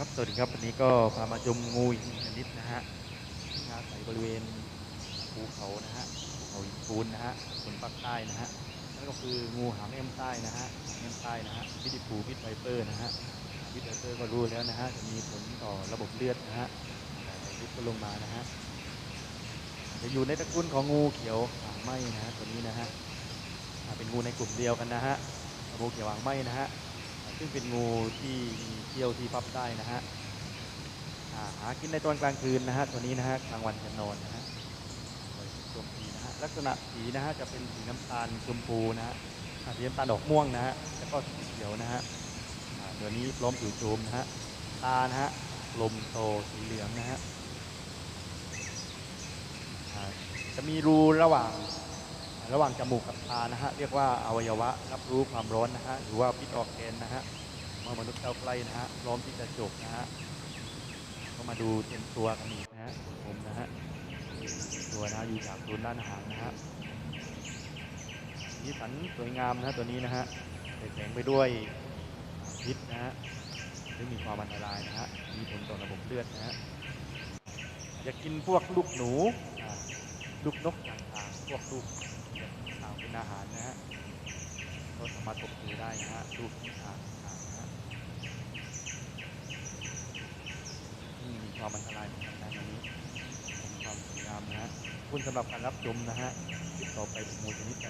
ครับ สวัสดีครับวันนี้ก็พามาชมงูอีกชนิดนะฮะที่อาศัยบริเวณภูเขานะฮะภูเขาหินปูนนะฮะบนภาคใต้นะฮะนั่นก็คืองูหางแอมใต้นะฮะงแอมใต้นะฮะพิดิปูพิดไวเปอร์นะฮะพิดไวเปอร์ก็รู้แล้วนะฮะจะมีผลต่อระบบเลือดนะฮะแต่พิษก็ลงมานะฮะจะอยู่ในตระกูลของงูเขียวหางไหมนะฮะตัวนี้นะฮะเป็นงูในกลุ่มเดียวกันนะฮะงูเขียวหางไหมนะฮะ ซึ่งเป็นงูที่มีเขี้ยวที่พับได้นะฮะอาหากินในตอนกลางคืนนะฮะตัวนี้นะฮะกลางวันจะนอนนะฮะชมสีนะฮะลักษณะสีนะฮะจะเป็นสีน้ำตาลชมพูนะฮะสีน้ำตาลดอกม่วงนะฮะแล้วก็สีเขียวนะฮะตัวนี้พร้อมผิวโฉมนะฮะตานะฮะลมโตสีเหลืองนะฮะจะมีรูระหว่าง ระหว่างจมูกกับตานะฮะเรียกว่าอวัยวะรับรู้ความร้อนนะฮะหรือว่าพิษออกแกนนะฮะเมื่อมนุษย์เข้าใกล้นะฮะพร้อมที่จะจบนะฮะก็มาดูเต็มตัวกันอีกนะฮะผมนะฮะตัวนะอยู่จากศูนย์ด้านหางนะฮะสีสันสวยงามนะฮะตัวนี้นะฮะแต่งไปด้วยพิษนะฮะซึ่งมีความอันตรายนะฮะมีผลต่อระบบเลือดนะฮะอยากกินพวกลูกหนูลูกนกต่างๆพวกลูก อาหารนะฮะก็สามารถตกดูได้นะฮะรูปที่อ่านต่างๆนะฮะนี่มีความอันตรายเหมือนกันนะอันนี้มีความสวยงามนะฮะคุณสำหรับการรับชมนะฮะคลิปต่อไปเป็นมูลชนิดใด